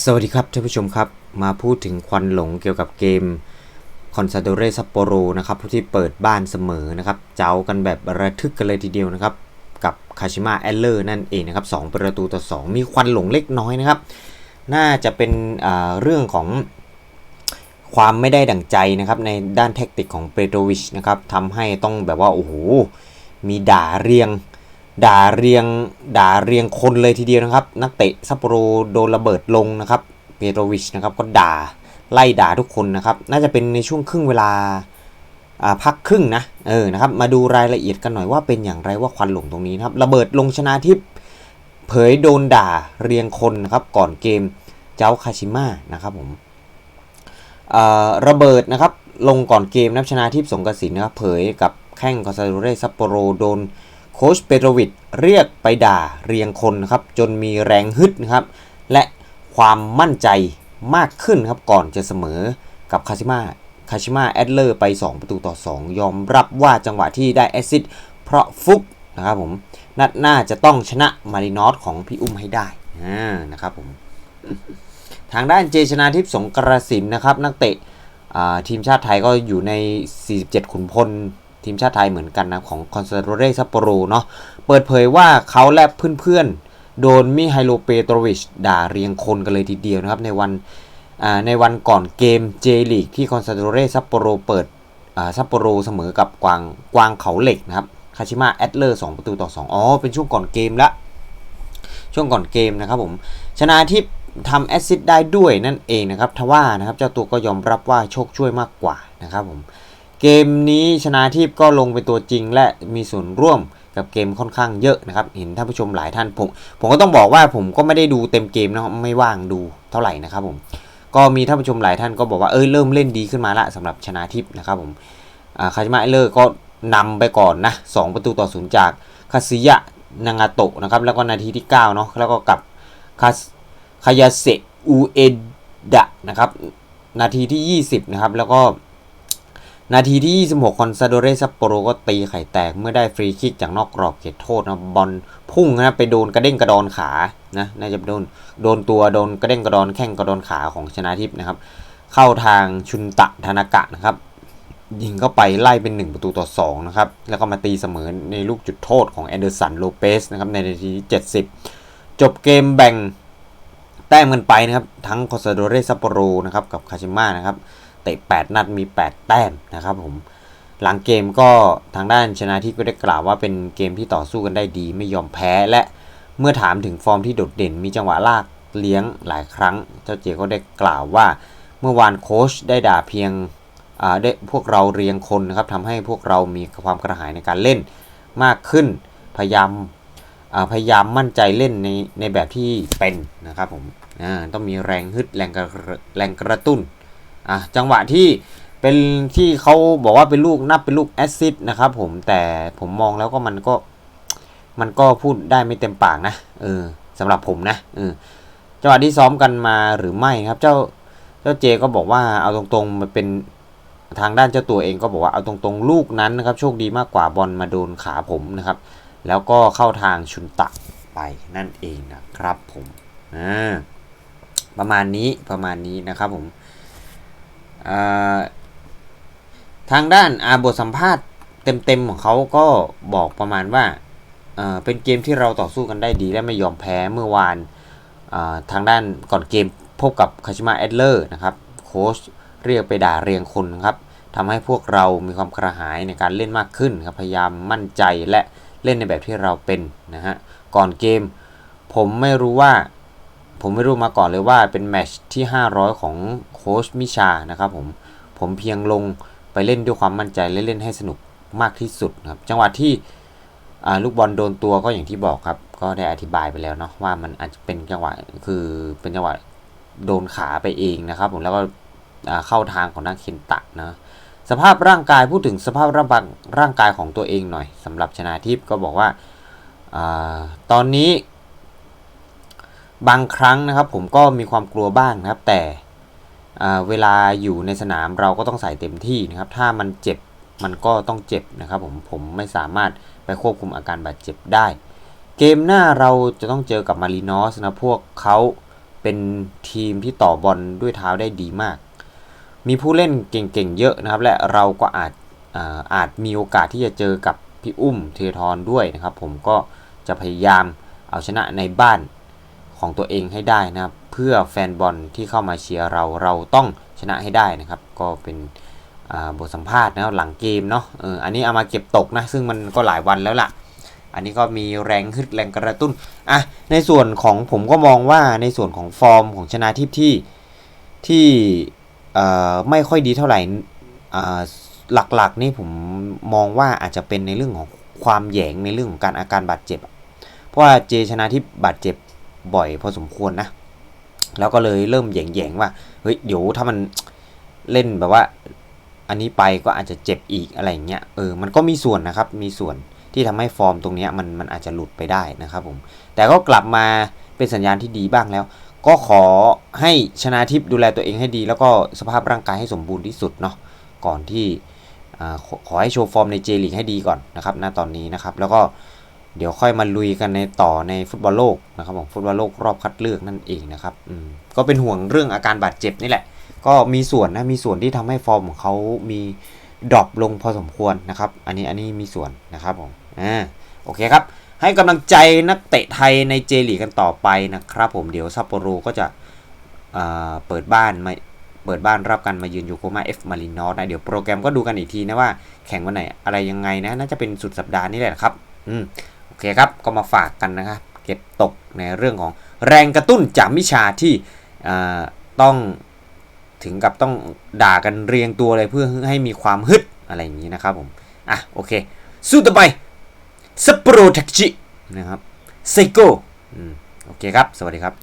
สวัสดีครับท่านผู้ชมครับ มาพูดถึงควันหลงเกี่ยวกับเกมคอนซาโดเรซัปโปโรนะครับผู้ที่เปิดบ้านเสมอนะครับ เจ้ากันแบบระทึกกันเลยทีเดียวนะครับ กับคาชิมะแอลเลอร์นั่นเองนะครับ2ประตูต่อ 2 มีควันหลงเล็กน้อยนะครับ น่าจะเป็นเรื่องของความไม่ได้ดั่งใจนะครับ ในด้านแท็กติกของเปโตรวิชนะครับทำให้ต้องแบบว่า โอ้โห มีด่าเรียง ด่าเรียงด่าเรียงคนเลยทีเดียวนะครับ นักเตะซัปโปโรโดนระเบิดลงนะครับเปโตรวิชนะครับก็ด่าไล่ด่าทุกคนนะครับ น่าจะเป็นในช่วงครึ่งเวลาพักครึ่งนะเออนะครับ มาดูรายละเอียดกันหน่อยว่าเป็นอย่างไรว่าควันหลงตรงนี้นะครับ ระเบิดลงชนะทิพย์เผยโดนด่าเรียงคนนะครับก่อนเกมเจ้าคาชิมะนะครับผมระเบิดนะครับลงก่อนเกมนับชนะทิพย์สงกระสินนะครับเผยกับแข้งคอนซาโดเรซัปโปโรโดน ค้ชเปโตรวิชเรียกไปด่าเรียงคนครับจนมีแรงฮึดนะครับ และความมั่นใจมากขึ้นครับก่อนจะเสมอกับคาชิมะคาชิมะแอดเลอร์ไป 2 ประตูต่อ 2 ยอมรับว่าจังหวะที่ได้แอซิสต์เพราะฟุกนะครับผมนัดหน้าจะต้องชนะมารินอสของพี่อุ้มให้ได้นะครับผมทางด้านเจชนาทิพย์สงกระสินนะครับ นักเตะทีมชาติไทยก็อยู่ใน 47 ขุนพล ทีมชาติไทยเหมือนกันนะของคอนซาโดเรซัปโปโรเนาะเปิดเผยว่าเขาและเพื่อนๆ โดนมิไฮโลเปโตรวิชด่าเรียงคนกันเลยทีเดียวนะครับในวันในวันก่อนเกมเจลีกที่คอนซาโดเรซัปโปโรเปิดซัปโปโรเสมอกับกวางกวางเขาเหล็กนะครับคาชิมะแอดเลอร์2ประตูต่อ 2 อ๋อ เป็นช่วงก่อนเกมละ ช่วงก่อนเกมนะครับผม ชนะทิพทำแอสซิสได้ด้วยนั่นเองนะครับ ทว่านะครับ เจ้าตัวก็ยอมรับว่าโชคช่วยมากกว่านะครับผม เกมนี้ชนะทิพย์ก็ลงเป็นตัวจริงและมีส่วนร่วมกับเกมค่อนข้างเยอะนะครับ เห็นท่านผู้ชมหลายท่านผมผมก็ต้องบอกว่าผมก็ไม่ได้ดูเต็มเกมนะไม่ว่างดูเท่าไหร่นะครับผมก็มีท่านผู้ชมหลายท่านก็บอกว่าเออเริ่มเล่นดีขึ้นมาละสำหรับชนะทิพย์นะครับผมคาชิมะเลอร์ก็นำไปก่อนนะ2ประตูต่อศูนย์จากคาซิยะนางาโตะนะครับแล้วก็นาทีที่9เนาะแล้วก็กับคาคายาเซอูเอดะนะครับนาทีที่ 20 นะครับ แล้วก็ นาทีที่ 26 คอนซาโดเรซัปโปโรก็ตีไข่แตกเมื่อได้ฟรีคิกจากนอกกรอบเขตโทษนะบอลพุ่งนะไปโดนกระเด้งกระดอนขานะน่าจะโดนโดนตัวโดนกระเด้งกระดอนแข้งกระดอนขาของชนะทิพย์นะครับ เข้าทางชุนตะธนากะนะครับ ยิงเข้าไปไล่เป็น 1 ประตูต่อ2นะครับแล้วก็มาตีเสมอในลูกจุดโทษของแอนเดอร์สันโลเปสนะครับในนาทีที่ 70 จบเกมแบ่งแต้มกันไปนะครับทั้งคอสโดเรซัปโปโรนะครับกับคาชิมะนะครับ เตะ 8 นัดมี 8 แต้มนะครับผมหลังเกมก็ทางด้านชนะที่ก็ได้กล่าวว่าเป็นเกมที่ต่อสู้กันได้ดีไม่ยอมแพ้และเมื่อถามถึงฟอร์มที่โดดเด่นมีจังหวะลากเลี้ยงหลายครั้ง เจ้าเจก็ได้กล่าวว่า เมื่อวานโค้ชได้ด่าเพียงได้พวกเราเรียงคนนะครับทำให้พวกเรามีความกระหายในการเล่นมากขึ้นพยายามพยายามมั่นใจเล่นในในแบบที่เป็นนะครับผมต้องมีแรงฮึดแรงกระแรงกระตุ้น อะจังหวะที่เป็นที่เขาบอกว่าเป็นลูกนับเป็นลูกแอซิดนะครับผมแต่ผมมองแล้วก็มันก็มันก็พูดได้ไม่เต็มปากนะเออสำหรับผมนะเออจังหวะที่ซ้อมกันมาหรือไม่ครับ เจ้าเจ้าเจก็บอกว่าเอาตรงๆมันเป็นทางด้านเจ้าตัวเองก็บอกว่าเอาตรงๆลูกนั้นนะครับ โชคดีมากกว่าบอลมาโดนขาผมนะครับ แล้วก็เข้าทางชุนตะไปนั่นเองนะครับผมอ่าประมาณนี้ประมาณนี้นะครับผม ทางด้านอาบทสัมภาษณ์เต็มๆของเขาก็บอกประมาณว่าเป็นเกมที่เราต่อสู้กันได้ดี และไม่ยอมแพ้เมื่อวานทางด้านก่อนเกมพบกับคาชิมะแอดเลอร์นะครับโค้ชเรียกไปด่าเรียงคนครับทำให้พวกเรามีความกระหายในการเล่นมากขึ้นครับพยายามมั่นใจและเล่นในแบบที่เราเป็นนะฮะก่อนเกม ผมไม่รู้ว่า ผมไม่รู้มาก่อนเลยว่าเป็นแมชที่ 500 ของโค้ชมิชานะครับผม ผมเพียงลงไปเล่นด้วยความมั่นใจและเล่นให้สนุกมากที่สุดครับ จังหวะที่ลูกบอลโดนตัวก็อย่างที่บอกครับ ก็ได้อธิบายไปแล้วเนาะว่ามันอาจจะเป็นจังหวะคือเป็นจังหวะโดนขาไปเองนะครับ ผมแล้วก็เข้าทางของนักเคนตะนะสภาพร่างกายพูดถึงสภาพร่างร่างกายของตัวเองหน่อยสำหรับชนาทิพย์ก็บอกว่าอตอนนี้ บางครั้งนะครับผมก็มีความกลัวบ้างนะครับ แต่เวลาอยู่ในสนามเราก็ต้องใส่เต็มที่นะครับ ถ้ามันเจ็บมันก็ต้องเจ็บนะครับ ผมผมไม่สามารถไปควบคุมอาการบาดเจ็บได้ เกมหน้าเราจะต้องเจอกับมารีนอสนะพวกเขาเป็นทีมที่ต่อบอลด้วยเท้าได้ดีมาก มีผู้เล่นเก่งๆเยอะนะครับ และเราก็อาจอาอาจมีโอกาสที่จะเจอกับพี่อุ้มเททรด้วยนะครับ ผมก็จะพยายามเอาชนะในบ้าน ของตัวเองให้ได้นะครับเพื่อแฟนบอลที่เข้ามาเชียร์เราเราต้องชนะให้ได้นะครับ ก็เป็นบทสัมภาษณ์นะหลังเกมเนาะอออันนี้เอามาเก็บตกนะซึ่งมันก็หลายวันแล้วล่ะ อันนี้ก็มีแรงฮึดแรงกระตุ้นอะในส่วนของผมก็มองว่าในส่วนของฟอร์มของชนะทิพย์ที่ที่ไม่ค่อยดีเท่าไหร่หลักๆนี่ผมมองว่าอาจจะเป็นในเรื่องของความแยงในเรื่องของการอาการบาดเจ็บ เพราะว่าเจชนะทิพย์บาดเจ็บ บ่อยพอสมควรนะ แล้วก็เลยเริ่มแหยงๆว่าเฮ้ยเดี๋ยวถ้ามันเล่นแบบว่า อันนี้ไปก็อาจจะเจ็บอีกอะไรเงี้ยเออมันก็มีส่วนนะครับมีส่วนที่ทำให้ฟอร์มตรงนี้มันมันอาจจะหลุดไปได้นะครับผมแต่ก็กลับมาเป็นสัญญาณที่ดีบ้างแล้ว ก็ขอให้ชนะทิพย์ดูแลตัวเองให้ดี แล้วก็สภาพร่างกายให้สมบูรณ์ที่สุดเนาะก่อนที่ขอขอให้โชว์ฟอร์มในเจลีกให้ดีก่อนนะครับณตอนนี้นะครับ แล้วก็ เดี๋ยวค่อยมาลุยกันในต่อในฟุตบอลโลกนะครับผมฟุตบอลโลกรอบคัดเลือกนั่นเองนะครับอืมก็เป็นห่วงเรื่องอาการบาดเจ็บนี่แหละ ก็มีส่วนนะมีส่วนที่ทำให้ฟอร์มของเขามีดรอปลงพอสมควรนะครับ อันนี้อันนี้มีส่วนนะครับผมอ่าโอเคครับ ให้กำลังใจนักเตะไทยในเจลีกันต่อไปนะครับผมเดี๋ยวซัปโปโรก็จะอ่าเปิดบ้านมาเปิดบ้านรับกันมายืนยูโกมาเอฟมารินอสนะเดี๋ยวโปรแกรมก็ดูกันอีกทีนะว่าแข่งวันไหนอะไรยังไงนะน่าจะเป็นสุดสัปดาห์นี้แหละครับ อืม อเคครับก็มาฝากกันนะครับ เก็บตกในเรื่องของแรงกระตุ้นจากมิชาที่ต้องถึงกับต้องด่ากันเรียงตัวเลยเพื่อให้มีความฮึดอะไรอย่างนี้นะครับผมอะโอเค สู้ต่อไปสปโรแท็กจินะครับไซโก้โอเคครับ สวัสดีครับ